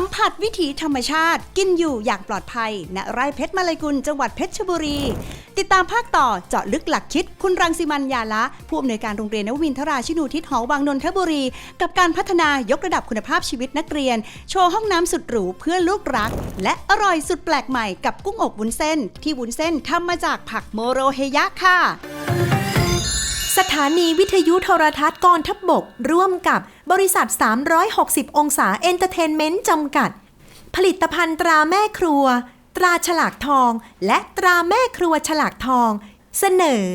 สัมผัสวิถีธรรมชาติ กินอยู่อย่างปลอดภัย ณ ไร่เพชรมาลายกุลจังหวัดเพชรบุรี ติดตามภาคต่อเจาะลึกหลักคิด คุณรังสิมันยาละ ผู้อำนวยการโรงเรียนนวินทราชินูทิศหอวังนนทบุรี กับการพัฒนายกระดับคุณภาพชีวิตนักเรียน โชว์ห้องน้ำสุดหรูเพื่อลูกรัก และอร่อยสุดแปลกใหม่กับกุ้งอบวุ้นเส้น ที่วุ้นเส้นทำมาจากผักโมโรเฮยะค่ะสถานีวิทยุโทรทัศน์กองทัพบบก ร่วมกับ บริษัท 360 องศาเอนเตอร์เทนเมนต์จำกัด ผลิตภัณฑ์ตราแม่ครัว ตราฉลากทอง และตราแม่ครัวฉลากทอง เสนอ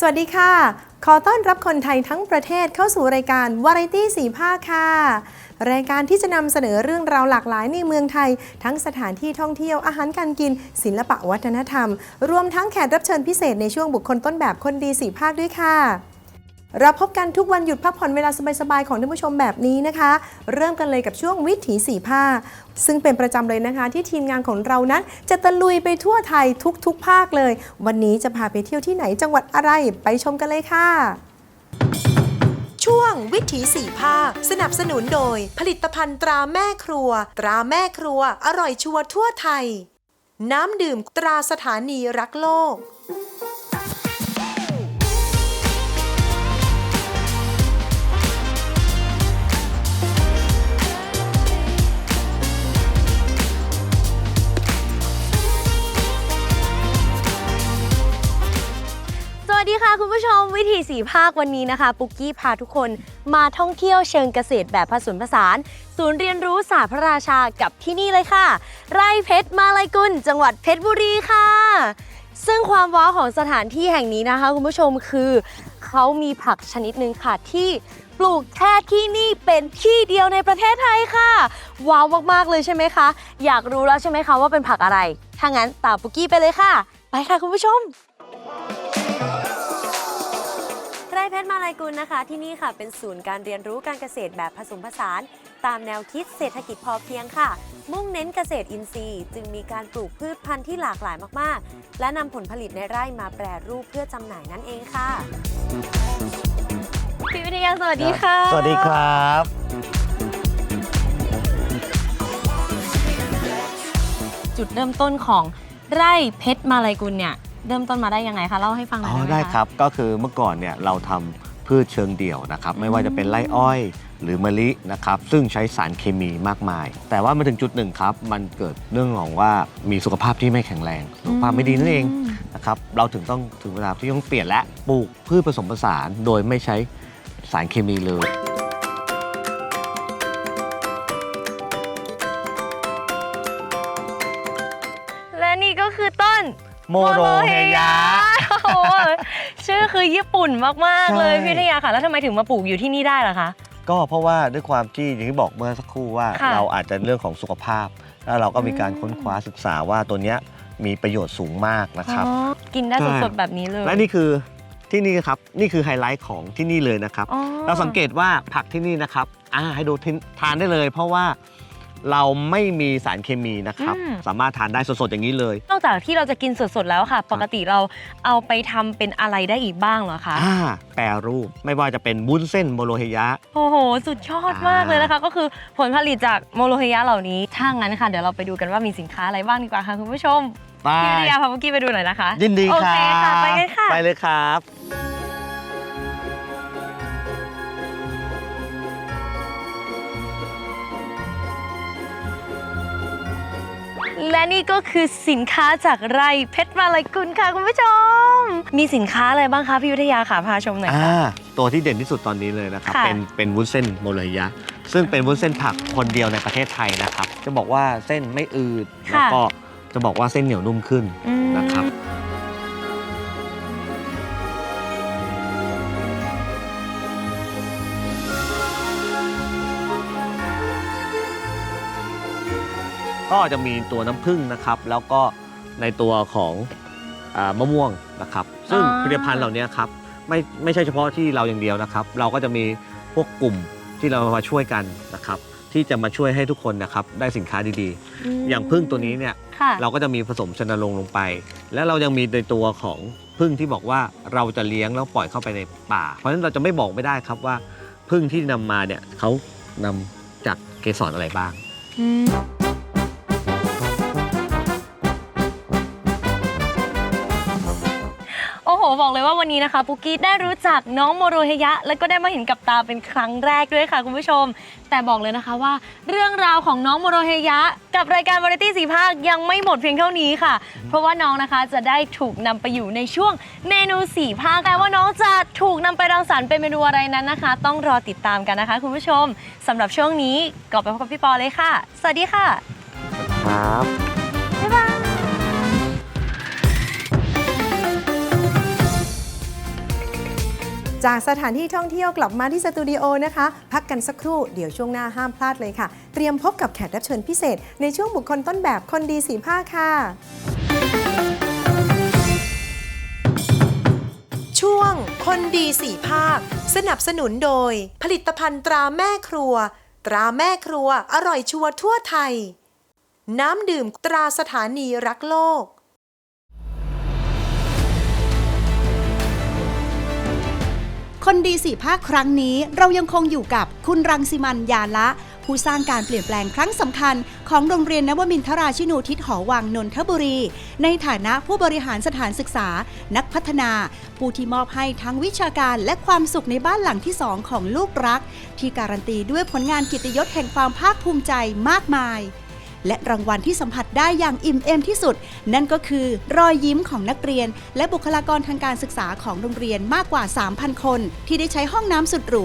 สวัสดีค่ะ ขอต้อนรับคนไทยทั้งประเทศเข้าสู่รายการวาไรตี้สีภาคค่ะ รายการที่จะนำเสนอเรื่องราวหลากหลายในเมืองไทย ทั้งสถานที่ท่องเที่ยวอาหารการกิน ศิลปะวัฒนธรรม รวมทั้งแขกรับเชิญพิเศษในช่วงบุคคลต้นแบบคนดีสีภาคด้วยค่ะ เราพบกันทุกวันหยุดพักผ่อนเวลาสบายๆของท่านผู้ชมแบบนี้นะคะ เริ่มกันเลยกับช่วงวิถีสีผ้า ซึ่งเป็นประจำเลยนะคะ ที่ทีมงานของเรานั้น จะตะลุยไปทั่วไทยทุกๆ ภาคเลย วันนี้จะพาไปเที่ยวที่ไหนจังหวัดอะไรไปชมกันเลยค่ะ ช่วงวิถีสีภาสนับสนุนโดย ผลิตภัณฑ์ตราแม่ครัว ตราแม่ครัว อร่อยชัวร์ทั่วไทย น้ำดื่มตราสถานีรักโลก มวิถีสีภาควันนี้นะคะปุกกี้พาทุกคนมาท่องเที่ยวเชิงเกษตรแบบผสมผสาน ศูนย์เรียนรู้ศาสตร์พระราชากับที่นี่เลยค่ะ ไร่เพชรมาลายกุลจังหวัดเพชรบุรีค่ะ ซึ่งความว้าวของสถานที่แห่งนี้นะคะ คุณผู้ชมคือเขามีผักชนิดหนึ่งค่ะที่ปลูกแค่ที่นี่เป็นที่เดียวในประเทศไทยค่ะ ว้าวมากๆเลยใช่ไหมคะ อยากรู้แล้วใช่ไหมคะว่าเป็นผักอะไร ถ้างั้นตามปุกกี้ไปเลยค่ะ ไปค่ะคุณผู้ชม ลายกุลนะคะ ที่นี่ค่ะเป็นศูนย์การเรียนรู้การเกษตรแบบผสมผสาน ตามแนวคิดเศรษฐกิจพอเพียงค่ะ มุ่งเน้นเกษตรอินทรีย์ จึงมีการปลูกพืชพันธุ์ที่หลากหลายมากๆ และนำผลผลิตในไร่มาแปรรูปเพื่อจำหน่ายนั่นเองค่ะพี่วิทยาสวัสดีค่ะ สวัสดีครับ จุดเริ่มต้นของไร่เพชรมาลายกุลเนี่ยเริ่มต้นมาได้ยังไงคะเล่าให้ฟังหน่อ๋อยอได้ไหมได้คะครับ ก็คือเมื่อก่อนเนี่ยเราทำ พืชเชิงเดี่ยวนะครับไม่ว่าจะเป็นไร่อ้อย หรือมะลินะครับซึ่งใช้สารเคมีมากมาย แต่ว่ามาถึงจุดหนึ่งครับมันเกิดเรื่องของว่ามีสุขภาพที่ไม่แข็งแรงสุขภาพไม่ดีนั่นเองนะครับเราถึงต้องถึงเวลาที่ต้องเปลี่ยนและปลูกพืชผสมผสานโดยไม่ใช้สารเคมีเลยและนี่ก็คือต้นโมโรเฮยะ โอ้โห ชื่อคือญี่ปุ่นมากๆเลยใช่ พี่ทยาค่ะ แล้วทำไมถึงมาปลูกอยู่ที่นี่ได้ล่ะคะ ก็เพราะว่าด้วยความที่อย่างที่บอกเมื่อสักครู่ว่า ค่ะเราอาจจะเรื่องของสุขภาพ แล้วเราก็มีการอืม ค้นคว้าศึกษาว่าตัวเนี้ยมีประโยชน์สูงมากนะครับ อ๋อกินได้ใช่สดๆแบบนี้เลยและนี่คือที่นี่ครับนี่คือไฮไลท์ของที่นี่เลยนะครับ อ๋อเราสังเกตว่าผักที่นี่นะครับอ่าให้ดูทินทานได้เลย เพราะว่า เราไม่มีสารเคมีนะครับสามารถทานได้สดๆอย่างนี้เลย นอกจากที่เราจะกินสดๆแล้วค่ะ ปกติเราเอาไปทำเป็นอะไรได้อีกบ้างเหรอคะ อ่า แปรรูปไม่ว่าจะเป็นบุ้นเส้นโมโรเฮยะ โอ้โห สุดยอดมากเลยนะคะ ก็คือผลผลิตจากโมโลเฮยะเหล่านี้ถ้างั้นค่ะ เดี๋ยวเราไปดูกันว่ามีสินค้าอะไรบ้างดีกว่าค่ะ คุณผู้ชมไปพี่วิทยาพาเมื่อกี้ไปดูหน่อยนะคะยินดีโอครัเคบค่ะ ไปกันค่ะ ไปเลยครับ และนี่ก็คือสินค้าจากไร่เพชรมาลายกุลค่ะ คุณผู้ชม มีสินค้าอะไรบ้างคะพี่วิทยาค่ะพาชมหน่อยค่ะอ่าตัวที่เด่นที่สุดตอนนี้เลยนะครับ ค่ะ เป็นเป็นวุ้นเส้นโมโรฮิยะ ซึ่งเป็นวุ้นเส้นผักคนเดียวในประเทศไทยนะครับ จะบอกว่าเส้นไม่อืด แล้วก็จะบอกว่าเส้นเหนียวนุ่มขึ้นอืม นะครับ ก็จะมีตัวน้ำผึ้งนะครับ แล้วก็ในตัวของอามะม่วงนะครับ ซึ่งอ่าผลิตภัณฑ์เหล่านี้ครับไม่ไม่ใช่เฉพาะที่เราอย่างเดียวนะครับ เราก็จะมีพวกกลุ่มที่เรามาช่วยกันนะครับ ที่จะมาช่วยให้ทุกคนนะครับได้สินค้าดีๆ อย่างผึ้งตัวนี้เนี่ยค่ะเราก็จะมีผสมชนลงลงไป แล้วเรายังมีในตัวของพึ่งที่บอกว่าเราจะเลี้ยงแล้วปล่อยเข้าไปในป่า เพราะฉะนั้นเราจะไม่บอกไม่ได้ครับว่าพึ่งที่นำมาเนี่ยเขานำจากเกสรอะไรบ้างอื บอกเลยว่าวันนี้นะคะปุกกี้ได้รู้จักน้องโมโรเฮยะ แล้วก็ได้มาเห็นกับตาเป็นครั้งแรกด้วยค่ะคุณผู้ชม แต่บอกเลยนะคะว่า เรื่องราวของน้องโมโรเฮยะ กับรายการวาไรตี้สีภาคยังไม่หมดเพียงเท่านี้ค่ะ เพราะว่าน้องนะคะจะได้ถูกนำไปอยู่ในช่วงเมนูสีภาคแต่ว่าน้องจะถูกนำไปรังสรรค์เป็นเมนูอะไรนั้นนะคะ ต้องรอติดตามกันนะคะ คุณผู้ชมสำหรับช่วงนี้กลับไปพบกับพี่ปอเลยค่ะ สวัสดีค่ะ ครับ บ๊ายบาย จากสถานที่ท่องเที่ยวกลับมาที่สตูดิโอนะคะ พักกันสักครู่เดี๋ยวช่วงหน้าห้ามพลาดเลยค่ะ เตรียมพบกับแขกรับเชิญพิเศษ ในช่วงบุคคลต้นแบบคนดีสีผ้าค่ะ ช่วงคนดีสีภาค สนับสนุนโดย ผลิตภัณฑ์ตราแม่ครัว ตราแม่ครัวอร่อยชัวร์ทั่วไทย น้ำดื่มตราสถานีรักโลก คนดีสี่ภาคครั้งนี้เรายังคงอยู่กับคุณรังสิมันยาละ ผู้สร้างการเปลี่ยนแปลงครั้งสำคัญ ของโรงเรียนนวมินทราชินูทิศหอวังนนทบุรี ในฐานะผู้บริหารสถานศึกษา นักพัฒนา ผู้ที่มอบให้ทั้งวิชาการและความสุขในบ้านหลังที่สองของลูกรัก ที่การันตีด้วยผลงานกิตยศแห่งความภาคภูมิใจมากมาย และรางวัลที่สัมผัสได้อย่างอิ่มเอมที่สุด นั่นก็คือรอยยิ้มของนักเรียน และบุคลากรทางการศึกษาของโรงเรียนมากกว่า 3,000 คน ที่ได้ใช้ห้องน้ำสุดหรู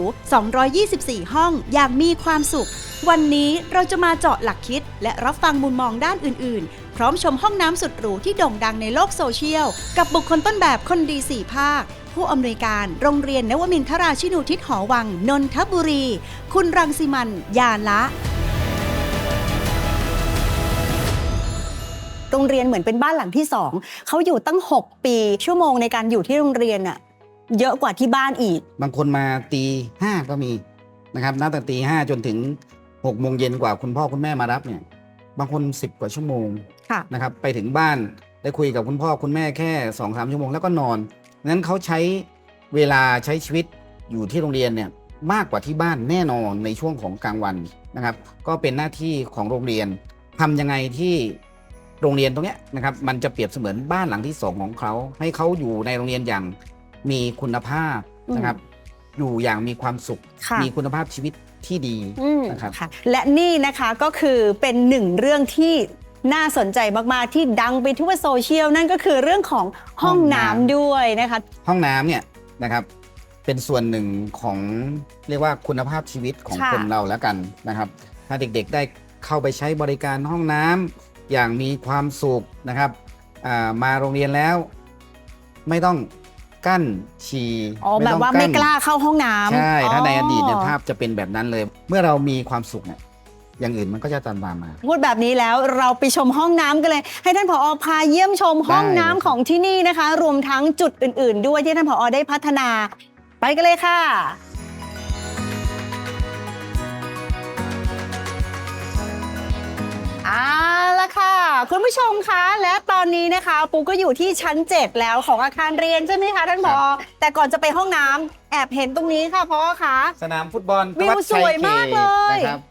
224 ห้อง อย่างมีความสุข วันนี้เราจะมาเจาะหลักคิด และรับฟังมุมมองด้านอื่น ๆ พร้อมชมห้องน้ำสุดหรูที่โด่งดังในโลกโซเชียล กับบุคคลต้นแบบคนดีสี่ภาคผู้อำนวยการโรงเรียนนวมินทราชินูทิศหอวัง นนทบุรี คุณรังสิมัน ยาละ โรงเรียนเหมือนเป็นบ้านหลังที่สองเขาอยู่ตั้ง 6 ปี ชั่วโมงในการอยู่ที่โรงเรียนอะเยอะกว่าที่บ้านอีก บางคนมาตีห้าก็มีนะครับนับแต่ตีห้าจนถึงหกโมงเย็นกว่าคุณพ่อคุณแม่มารับเนี่ย บางคนสิบกว่าชั่วโมงค่ะ นะครับ ไปถึงบ้านได้คุยกับคุณพ่อคุณแม่แค่สองสามชั่วโมงแล้วก็นอนนั้นเขาใช้เวลาใช้ชีวิตอยู่ที่โรงเรียนเนี่ยมากกว่าที่บ้านแน่นอนในช่วงของกลางวันนะครับ ก็เป็นหน้าที่ของโรงเรียนทำยังไงที่ โรงเรียนตรงเนี้ยนะครับมันจะเปรียบเสมือนบ้านหลังที่สองของเขา ให้เขาอยู่ในโรงเรียนอย่างมีคุณภาพนะครับ อยู่อย่างมีความสุข ค่ะ มีคุณภาพชีวิตที่ดีอืมนะครับ ค่ะและนี่นะคะก็คือเป็นหนึ่งเรื่องที่น่าสนใจมากๆที่ดังไปทั่วโซเชียลนั่นก็คือเรื่องของห้องห้องน้ำน้ำด้วยนะคะ ห้องน้ำเนี่ยนะครับ เป็นส่วนหนึ่งของเรียกว่าคุณภาพชีวิตของค่ะ คนเราแล้วกันนะครับ ถ้าเด็กๆได้เข้าไปใช้บริการห้องน้ำ อย่างมีความสุขนะครับอ่ามาโรงเรียนแล้วไม่ต้องกั้นฉี่อ๋อแบบต้องว่าไม่กล้าเข้าห้องน้ำใช่ถ้าในอดีตเนี่ยอ๋อภาพจะเป็นแบบนั้นเลย เมื่อเรามีความสุขเนี่ยอย่างอื่นมันก็จะตามมามา พูดแบบนี้แล้วเราไปชมห้องน้ำกันเลย ให้ท่านผอพาเยี่ยมชมห้องน้ำได้เลยครับของที่นี่นะคะ รวมทั้งจุดอื่น ๆ ด้วยที่ท่านผอได้พัฒนา ไปกันเลยค่ะ เอาละค่ะ คุณผู้ชมคะและตอนนี้นะคะ ปูก็อยู่ที่ชั้น 7 แล้วของอาคารเรียนใช่ไหมคะท่านผอแต่ก่อนจะไปห้องน้ำแอบเห็นตรงนี้ค่ะพอคะ สนามฟุตบอลวิวธชสวยมากเลย นะครับ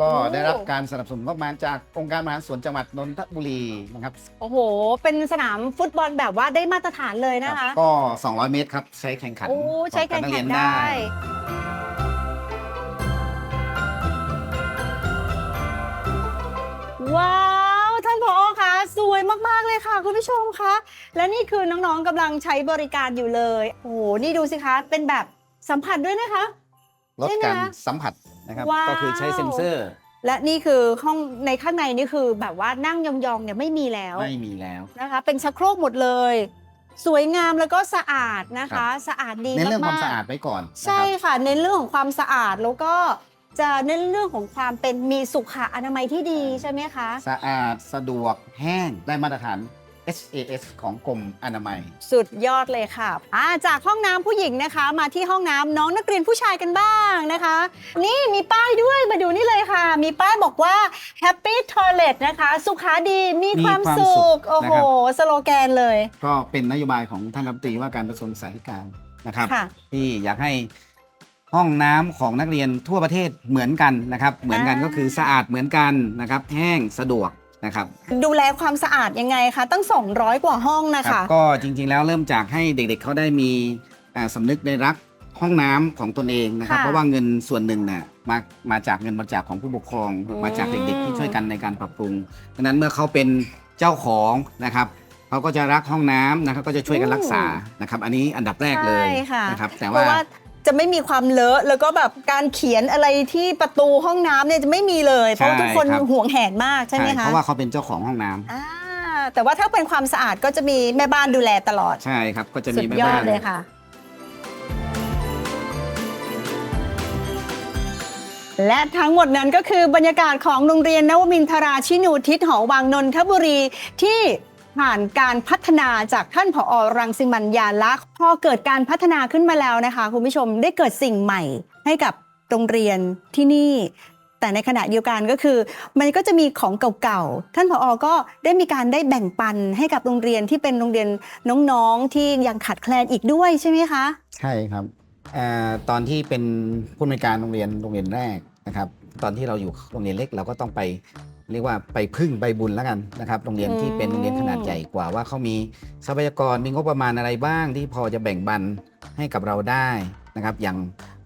ก็โอ้ได้รับการสนับสนุนงบประมาณจากองค์การบริหารส่วนจังหวัดนนทบุรีนะครับโอ้โห เป็นสนามฟุตบอลแบบว่าได้มาตรฐานเลยนะคะก็ 200 เมตรครับ ใช้แข่งขันโอ้ ใช้แข่งของขันันเรียได้ ว้าว ท่านผอคะสวยมาก ๆ เลยค่ะ คุณผู้ชมคะ และนี่คือน้องๆกำลังใช้บริการอยู่เลย โอ้โห นี่ดูสิคะ เป็นแบบสัมผัสด้วยนะคะ ลดใช่ไหมการคะสัมผัสนะครับ ว้าว ก็คือใช้เซ็นเซอร์และนี่คือห้องในข้างในนี่คือแบบว่านั่งยองๆเนี่ยไม่มีแล้วไม่มีแล้ว นะคะ เป็นชักโครกหมดเลย สวยงามแล้วก็สะอาดนะคะ สะอาดดีในเรื่องความกๆสะอาดไว้ก่อนนะครับใช่ค่ะ เน้นเรื่องของความสะอาดแล้วก็ จะเน้นเรื่องของความเป็นมีสุขอนามัยที่ดีใช่ไหมคะ สะอาดสะดวกแห้งได้มาตรฐาน SAS ของกรมอนามัย สุดยอดเลยค่ะอ่าจากห้องน้ำผู้หญิงนะคะ มาที่ห้องน้ำน้องนักเรียนผู้ชายกันบ้างนะคะ นี่มีป้ายด้วยมาดูนี่เลยค่ะ มีป้ายบอกว่า Happy Toilet นะคะ สุขาดีมีความมีความสุสุขขโอ้โห นะครับ สโลแกนเลยก็เป็นนโยบายของท่านรัฐมนตรีว่าการกระทรวงศึกษาธิการนะครับ ค่ะ ที่อยากให้ ห้องน้ำของนักเรียนทั่วประเทศเหมือนกันนะครับ เหมือนกันอ่าก็คือสะอาดเหมือนกันนะครับ แห้งสะดวกนะครับ ดูแลความสะอาดยังไงคะตั้ง 200 กว่าห้องนะครัคะบก็จริงๆแล้วเริ่มจากให้เด็กๆเขาได้มีอ่าสำนึกในรักห้องน้ำของตนเองนะครับค่ะเพราะว่าเงินส่วนหนึ่งเนี่ยมามาจากเงินบริจาคของผู้ปกครองอืมมาจากเด็กๆที่ช่วยกันในการปรับปรุงดังนั้นเมื่อเขาเป็นเจ้าของนะครับเขาก็จะรักห้องน้ำนะครับก็จะช่วยกันรักษานะครับ อันนี้อันดับแรกเลยใช่ค่ะนะครับ แต่เพราะว่าว่า จะไม่มีความเลอะแล้วก็แบบการเขียนอะไรที่ประตูห้องน้ำเนี่ยจะไม่มีเลยเพราะว่าทุกคนใช่ครับ ห่วงแหนมากใช่ไหมคะเพราะว่าเขาเป็นเจ้าของห้องน้ำอ่าแต่ว่าถ้าเป็นความสะอาดก็จะมีแม่บ้านดูแลตลอด ใช่ครับ ก็จะสุมีดแม่ยอบ้าดนเลยค่ะ และทั้งหมดนั้นก็คือบรรยากาศของโรงเรียนนวมินทราชินูทิศหอวังนนทบุรีที่ ผ่านการพัฒนาจากท่านผอรังสิมันยาลักษ์พอเกิดการพัฒนาขึ้นมาแล้วนะคะคุณผู้ชมได้เกิดสิ่งใหม่ให้กับโรงเรียนที่นี่ แต่ในขณะเดียวกันก็คือ มันก็จะมีของเก่าๆท่านผอก็ได้มีการได้แบ่งปันให้กับโรงเรียนที่เป็นโรงเรียนน้องๆที่ยังขาดแคลนอีกด้วยใช่ไหมคะใช่ครับออตอนที่เป็นผู้อำนวยการโรงเรียนโรงเรียนแรกนะครับ ตอนที่เราอยู่โรงเรียนเล็กเราก็ต้องไป เรียกว่าไปพึ่งใบบุญแล้วกันนะครับโรงเรียนที่เป็นโรงเรียนขนาดใหญ่กว่าว่าเขามีทรัพยากรมีงบประมาณอะไรบ้างที่พอจะแบ่งบันให้กับเราได้นะครับ อย่าง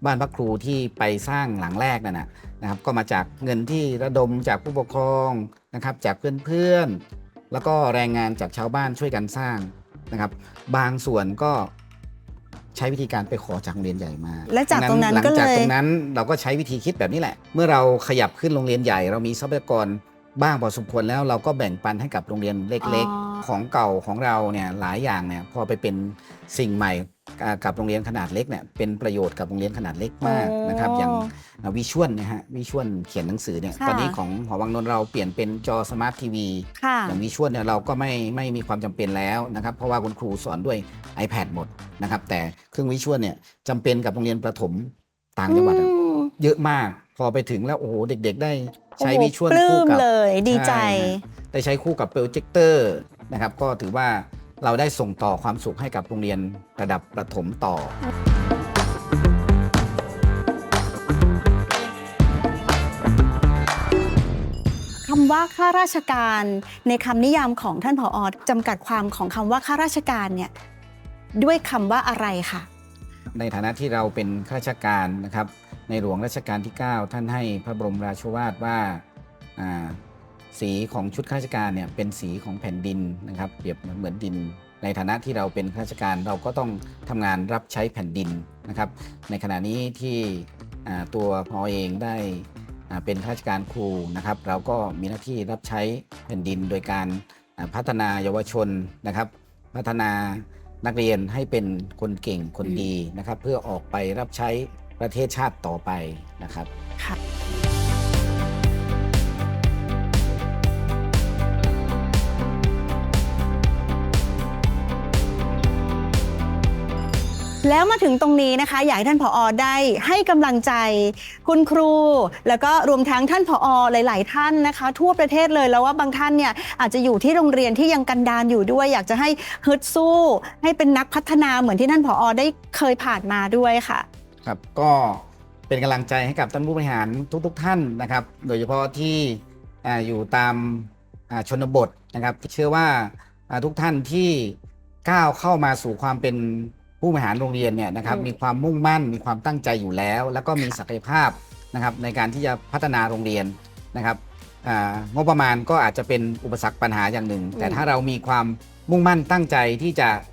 บ้านพักครูที่ไปสร้างหลังแรกนั่นนะนะครับ ก็มาจากเงินที่ระดมจากผู้ปกครองนะครับ จากเพื่อนๆแล้วก็แรงงานจากชาวบ้านช่วยกันสร้างนะครับ บางส่วนก็ใช้วิธีการไปขอจากโรงเรียนใหญ่มา และจากตรงนั้นหลังก็เลยจากตรงนั้นเราก็ใช้วิธีคิดแบบนี้แหละ เมื่อเราขยับขึ้นโรงเรียนใหญ่ เรามีทรัพยากร บ้างพอสมควรแล้วเราก็แบ่งปันให้กับโรงเรียนเล็กอ๋อ ๆ ของเก่าของเราเนี่ยหลายอย่างเนี่ยพอไปเป็นสิ่งใหม่อ่ากับโรงเรียนขนาดเล็กเนี่ยเป็นประโยชน์กับโรงเรียนขนาดเล็กมากนะครับอย่างวิชวลนะฮะวิชวลเขียนหนังสือเนี่ยค่ะ ตอนนี้ของหอวังนนท์เราเปลี่ยนเป็นจอสมาร์ททีวีค่ะ อย่างวิชวลเนี่ยเราก็ไม่ไม่มีความจำเป็นแล้วนะครับเพราะว่าคุณครูสอนด้วย iPad หมดนะครับแต่เครื่องวิชวลเนี่ยจำเป็นกับโรงเรียนประถมต่างจังหวัดอะอืม เยอะมาก พอไปถึงแล้วโอ้โหเด็ก ๆ ได้ ใช้โอ้โหวิชวลปลื้คู่มกับเลยดีใจ ช่ฮะได้ใช้คู่กับโปรเจคเตอร์นะครับ ก็ถือว่าเราได้ส่งต่อความสุขให้กับโรงเรียนระดับประถมต่อ คำว่าข้าราชการในคำนิยามของท่านผอจำกัดความของคำว่าข้าราชการเนี่ยด้วยคำว่าอะไรค่ะในฐานะที่เราเป็นข้าราชการนะครับ ในหลวงรัชกาลที่ 9 ท่านให้พระบรมราชวาทว่าอ่าสีของชุดข้าราชการเนี่ยเป็นสีของแผ่นดินนะครับเปรียบเหมือนดิน ในฐานะที่เราเป็นข้าราชการเราก็ต้องทำงานรับใช้แผ่นดินนะครับ ในขณะนี้ที่ตัวพอเองได้เป็นข้าราชการครูนะครับ เราก็มีหน้าที่รับใช้แผ่นดินโดยการพัฒนาเยาวชนนะครับ พัฒนานักเรียนให้เป็นคนเก่งคนดีนะครับ เพื่อออกไปรับใช้ ประเทศชาติต่อไปนะครับแล้วมาถึงตรงนี้นะคะ อยากให้ท่านผอได้ให้กำลังใจ คุณครู แล้วก็รวมทั้งท่านผอหลาย ๆ ท่านนะคะ ทั่วประเทศเลยแล้วว่าบางท่านเนี่ยอาจจะอยู่ที่โรงเรียนที่ยังกันดานอยู่ด้วย อยากจะให้ฮึดสู้ ให้เป็นนักพัฒนาเหมือนที่ท่านผอได้เคยผ่านมาด้วยค่ะ ครับก็เป็นกำลังใจให้กับท่านผู้บริหารทุกๆทท่านนะครับ โดยเฉพาะที่อ่าอยู่ตามอ่าชนบทนะครับเชื่อว่าอ่าทุกท่านที่ก้าวเข้ามาสู่ความเป็นผู้บริหารโรงเรียนเนี่ยนะครับอืมมีความมุ่งมั่นมีความตั้งใจอยู่แล้ว แล้วก็มีศักยภาพนะครับในการที่จะพัฒนาโรงเรียนนะครับอ่างบประมาณก็อาจจะเป็นอุปสรรคปัญหาอย่างหนึ่ง แต่ถ้าเรามีความมุ่งมั่นตั้งใจที่จะอ่า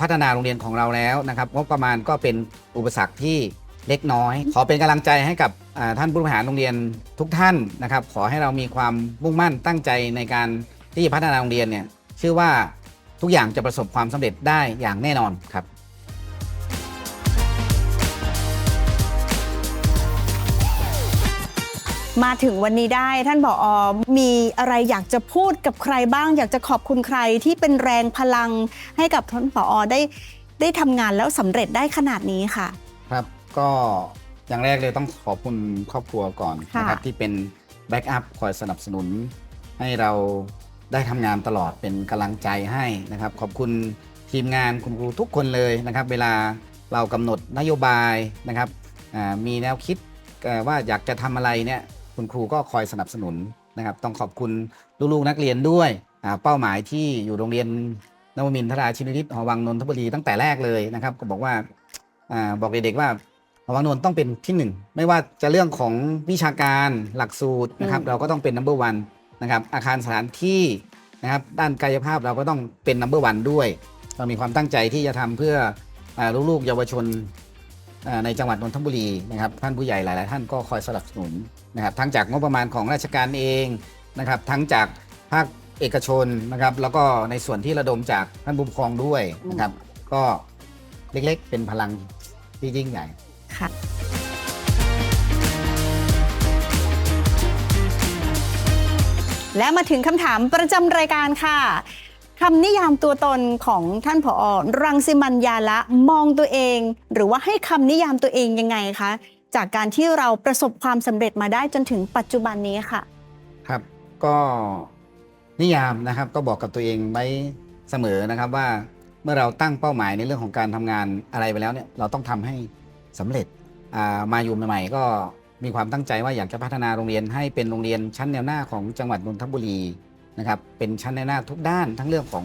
พัฒนาโรงเรียนของเราแล้วนะครับงบประมาณก็เป็นอุปสรรคที่เล็กน้อย ขอเป็นกำลังใจให้กับท่านผู้บริหารโรงเรียนทุกท่านนะครับ ขอให้เรามีความมุ่งมั่นตั้งใจในการที่จะพัฒนาโรงเรียนเนี่ยชื่อว่าทุกอย่างจะประสบความสำเร็จได้อย่างแน่นอนครับ มาถึงวันนี้ได้ท่านผอมีอะไรอยากจะพูดกับใครบ้าง อยากจะขอบคุณใครที่เป็นแรงพลังให้กับท่านผอได้ได้ทำงานแล้วสำเร็จได้ขนาดนี้ค่ะ ครับก็อย่างแรกเลยต้องขอบคุณครอบครัวก่อนค่ะนะครับที่เป็นแบ็กอัพคอยสนับสนุน ให้เราได้ทำงานตลอดเป็นกำลังใจให้นะครับ ขอบคุณทีมงานคุณครูทุกคนเลยนะครับ เวลาเรากำหนดนโยบายนะครับอ่ามีแนวคิดเอ่อว่าอยากจะทำอะไรเนี่ย คุณครูก็คอยสนับสนุนนะครับ ต้องขอบคุณลูกๆนักเรียนด้วยเป้าหมายที่อยู่โรงเรียนนวมินทราชินวิทย์หอวังนนทบุรีตั้งแต่แรกเลยนะครับ ก็บอกว่าอบอกเด็กๆว่าหอวังนนท์ต้องเป็นที่หนึ่งไม่ว่าจะเรื่องของวิชาการหลักสูตรนะครับ เราก็ต้องเป็น number one นนะครับอาคารสถานที่นะครับด้านกายภาพเราก็ต้องเป็น number one ด้วย เรามีความตั้งใจที่จะทำเพื่ออลูกๆเยาวชนในจังหวัดนนทบุรีนะครับท่านผู้ใหญ่หลาย ๆ ท่านก็คอยสนับสนุน นะครับทั้งจากงบประมาณของราชการเองนะครับทั้งจากภาคเอกชนนะครับแล้วก็ในส่วนที่ระดมจากท่านผู้ปกครองด้วยนะครับ ก็เล็กๆ เป็นพลังที่ยิ่งใหญ่ค่ะและมาถึงคำถามประจำรายการค่ะคำนิยามตัวตนของท่านผอ รังสิมันยาละมองตัวเอง หรือว่าให้คำนิยามตัวเองยังไงคะ จากการที่เราประสบความสำเร็จมาได้จนถึงปัจจุบันนี้ค่ะ ครับ ก็นิยามนะครับก็บอกกับตัวเองไว้เสมอนะครับว่าเมื่อเราตั้งเป้าหมายในเรื่องของการทำงานอะไรไปแล้วเนี่ยเราต้องทำให้สำเร็จอ่ามาอยู่ใหม่ ๆ ก็มีความตั้งใจว่าอยากจะพัฒนาโรงเรียนให้เป็นโรงเรียนชั้นแนวหน้าของจังหวัดนนทบุรีนะครับเป็นชั้นแนวหน้าทุกด้านทั้งเรื่องของ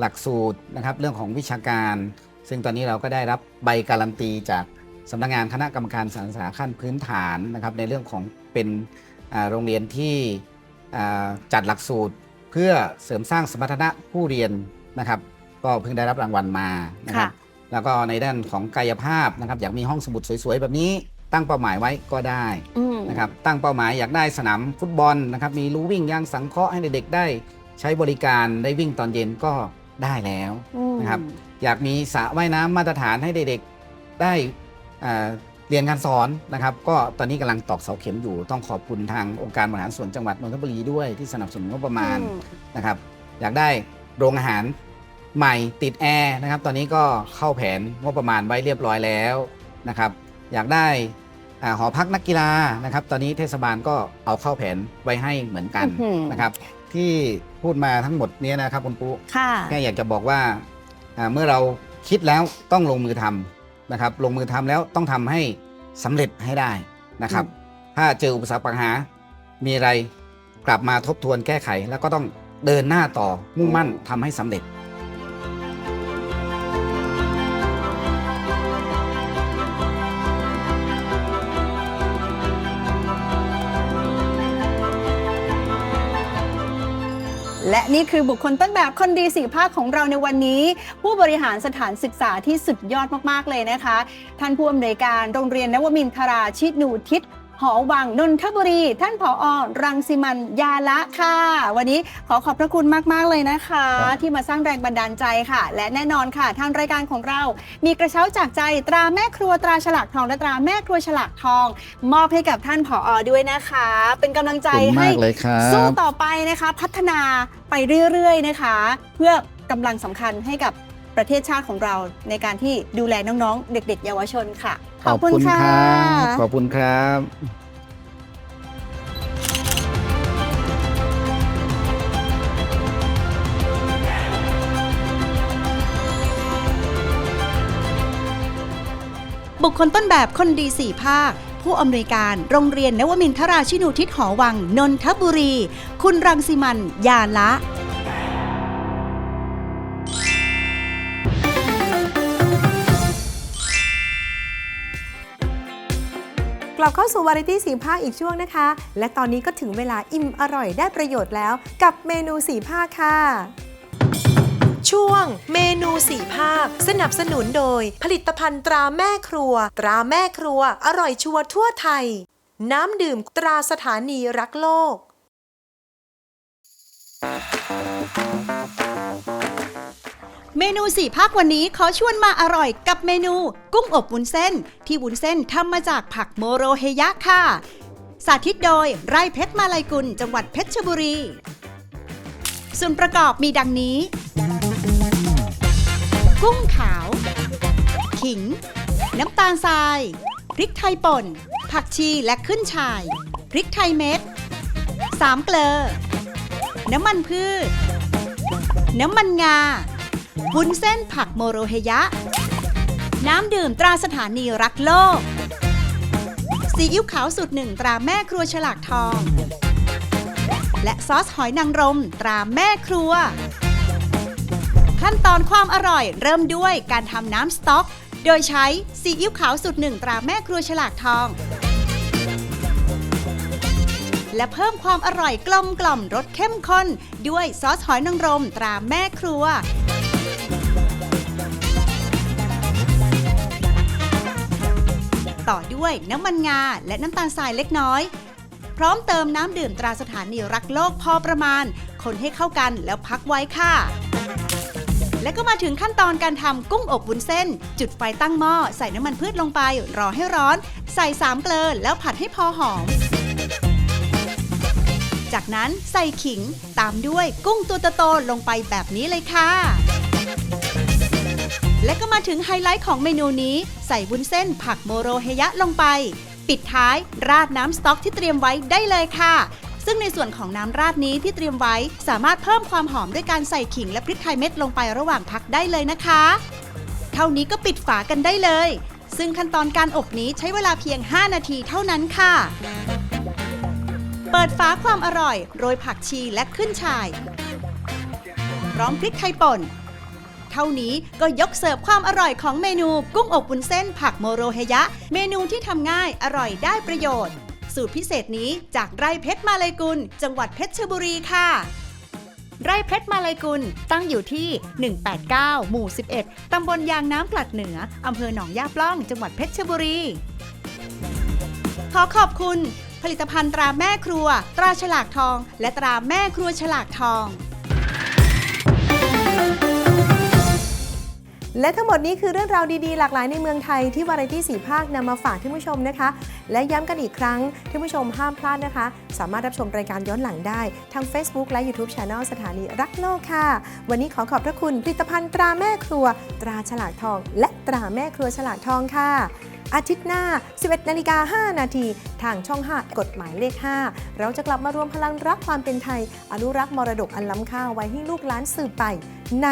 หลักสูตรนะครับเรื่องของวิชาการ ซึ่งตอนนี้เราก็ได้รับใบการันตีจาก สำนักงานคณะกรรมการสารศึกษาขั้นพื้นฐานนะครับในเรื่องของเป็นอ่าโรงเรียนที่อ่าจัดหลักสูตรเพื่อเสริมสร้างสมรรถนะผู้เรียนนะครับ ก็เพิ่งได้รับรางวัลมานะครับค่ะแล้วก็ในด้านของกายภาพนะครับอยากมีห้องสมุดสวยๆ แบบนี้ตั้งเป้าหมายไว้ก็ได้อืมนะครับตั้งเป้าหมายอยากได้สนามฟุตบอลนะครับมีรู้วิ่งยางสังเคราะห์ให้เด็กๆได้ ใช้บริการได้วิ่งตอนเย็นก็ได้แล้วนะครับอยากมีสระว่ายน้ำมาตรฐานให้เด็กๆได้อ่า เรียนการสอนนะครับก็ตอนนี้กำลังตอกเสาเข็มอยู่ต้องขอบคุณทางองค์การบริหารส่วนจังหวัดนนทบุรีด้วยที่สนับสนุนงบประมาณอืมนะครับอยากได้โรงอาหารใหม่ติดแอร์นะครับตอนนี้ก็เข้าแผนงบประมาณไว้เรียบร้อยแล้วนะครับอยากได้อ่าหอพักนักกีฬานะครับตอนนี้เทศบาลก็เอาเข้าแผนไว้ให้เหมือนกันอื้อหือนะครับที่พูดมาทั้งหมดเนี้นะครับคุณปุ๊ค่ะแค่อยากจะบอกว่าอ่าเมื่อเราคิดแล้วต้องลงมือทำ นะครับ ลงมือทำแล้วต้องทำให้สำเร็จให้ได้นะครับ ถ้าเจออุปสรรคปัญหา มีอะไรกลับมาทบทวนแก้ไข แล้วก็ต้องเดินหน้าต่อมุ่งมั่นทำให้สำเร็จ และนี่คือบุคคลต้นแบบคนดีสี่ภาคของเราในวันนี้ ผู้บริหารสถานศึกษาที่สุดยอดมากๆเลยนะคะ ท่านผู้อำนวยการโรงเรียนนวมินทราชินูทิศ หอวังนนทบุรี ท่านผออรังสิมันยาละค่ะ วันนี้ขอขอบพระคุณมาก ๆ เลยนะคะครับที่มาสร้างแรงบันดาลใจค่ะ และแน่นอนค่ะ ทางรายการของเรา มีกระเช้าจากใจตราแม่ครัวตราฉลากทองและตราแม่ครัวฉลากทอง มอบให้กับท่านผออด้วยนะคะ เป็นกำลังใจให้สู้ต่อไปนะคะ พัฒนาไปเรื่อยๆนะคะ เพื่อกำลังสำคัญให้กับประเทศชาติของเราในการที่ดูแลน้องๆ เด็ก ๆ เยาวชนค่ะ ขอบคุณครับขอบคุณครับบุคคลต้นแบบคนดีสี่ภาค ผู้อำนวยการโรงเรียนนวมินทราชินูทิศหอวัง นนทบุรี คุณรังสิมันยาละ ลับเข้าสู่วาไรตี้สีภาคอีกช่วงนะคะ และตอนนี้ก็ถึงเวลาอิ่มอร่อยได้ประโยชน์แล้ว กับเมนูสีภาคค่ะ ช่วง เมนูสีภาค สนับสนุนโดย ผลิตภัณฑ์ตราแม่ครัว ตราแม่ครัว อร่อยชัวร์ทั่วไทย น้ำดื่มตราสถานีรักโลก เมนูสี่ภาควันนี้ขอชวนมาอร่อยกับเมนู กุ้งอบวุ้นเส้น ที่วุ้นเส้นทำมาจากผักโมโรเฮยะค่ะ สาธิตโดยไร่เพชรมาลัยกุลจังหวัดเพชรบุรี ส่วนประกอบมีดังนี้ กุ้งขาว ขิง น้ำตาลทราย พริกไทยป่น ผักชีและขึ้นฉ่าย พริกไทยเม็ดสามเกลอ น้ำมันพืช น้ำมันงา วุ้นเส้นผักโมโรเฮยะ น้ำดื่มตราสถานีรักโลก ซีอิ๊วขาวสูตรหนึ่งตราแม่ครัวฉลากทอง และซอสหอยนางรมตราแม่ครัว ขั้นตอนความอร่อยเริ่มด้วยการทำน้ำสต๊อก โดยใช้ซีอิ๊วขาวสูตรหนึ่งตราแม่ครัวฉลากทองและเพิ่มความอร่อยกลมกล่อมรสเข้มข้น ด้วยซอสหอยนางรมตราแม่ครัว ต่อด้วยน้ำมันงาและน้ำตาลทรายเล็กน้อย พร้อมเติมน้ำดื่มตราสถานีรักโลกพอประมาณ คนให้เข้ากันแล้วพักไว้ค่ะ และก็มาถึงขั้นตอนการทำกุ้งอบวุ้นเส้น จุดไฟตั้งหม้อใส่น้ำมันพืชลงไป รอให้ร้อน ใส่สามเกลือแล้วผัดให้พอหอมจากนั้นใส่ขิงตามด้วยกุ้งตัวโตๆลงไปแบบนี้เลยค่ะ และก็มาถึงไฮไลท์ของเมนูนี้ใส่วุ้นเส้นผักโมโรเฮยะลงไป ปิดท้ายราดน้ำสต๊อกที่เตรียมไว้ได้เลยค่ะ ซึ่งในส่วนของน้ำราดนี้ที่เตรียมไว้ สามารถเพิ่มความหอมด้วยการใส่ขิงและพริกไทยเม็ดลงไประหว่างพักได้เลยนะคะ เท่านี้ก็ปิดฝากันได้เลย ซึ่งขั้นตอนการอบนี้ใช้เวลาเพียง 5 นาทีเท่านั้นค่ะ เปิดฝาความอร่อย โรยผักชีและขึ้นฉ่าย พร้อมพริกไทยป่น เท่านี้ก็ยกเสิร์ฟความอร่อยของเมนูกุ้งอบวุ้นเส้นผักโมโรเฮยะ เมนูที่ทำง่ายอร่อยได้ประโยชน์ สูตรพิเศษนี้จากไร่เพชรมาลายกุล จังหวัดเพชรบุรีค่ะไร่เพชรมาลายกุล ตั้งอยู่ที่ 189 หมู่ 11 ตำบลยางน้ำกลัดเหนือ อำเภอหนองยาปล่อง จังหวัดเพชรบุรี ขอขอบคุณ ผลิตภัณฑ์ตราแม่ครัว ตราฉลากทอง และตราแม่ครัวฉลากทอง และทั้งหมดนี้คือเรื่องราวดีๆ หลากหลายในเมืองไทยที่วาไรตี้สีภาคนำมาฝากท่านผู้ชมนะคะ และย้ำกันอีกครั้งท่านผู้ชมห้ามพลาดนะคะ สามารถรับชมรายการย้อนหลังได้ทาง Facebook และ YouTube Channel สถานีรักโลกค่ะ วันนี้ขอขอบพระคุณผลิตภัณฑ์ตราแม่ครัว ตราฉลากทอง และตราแม่ครัวฉลากทองค่ะ อาทิตย์หน้า 11นาฬิกา5นาทีทางช่อง 5 กฎหมายเลข 5 เราจะกลับมารวมพลังรักความเป็นไทย อนุรักษ์มรดกอันล้ำค่าไว้ให้ลูกหลานสืบไปใน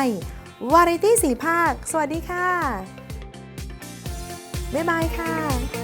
วาไรตี้สีภาค สวัสดีค่ะ บ๊ายบายค่ะ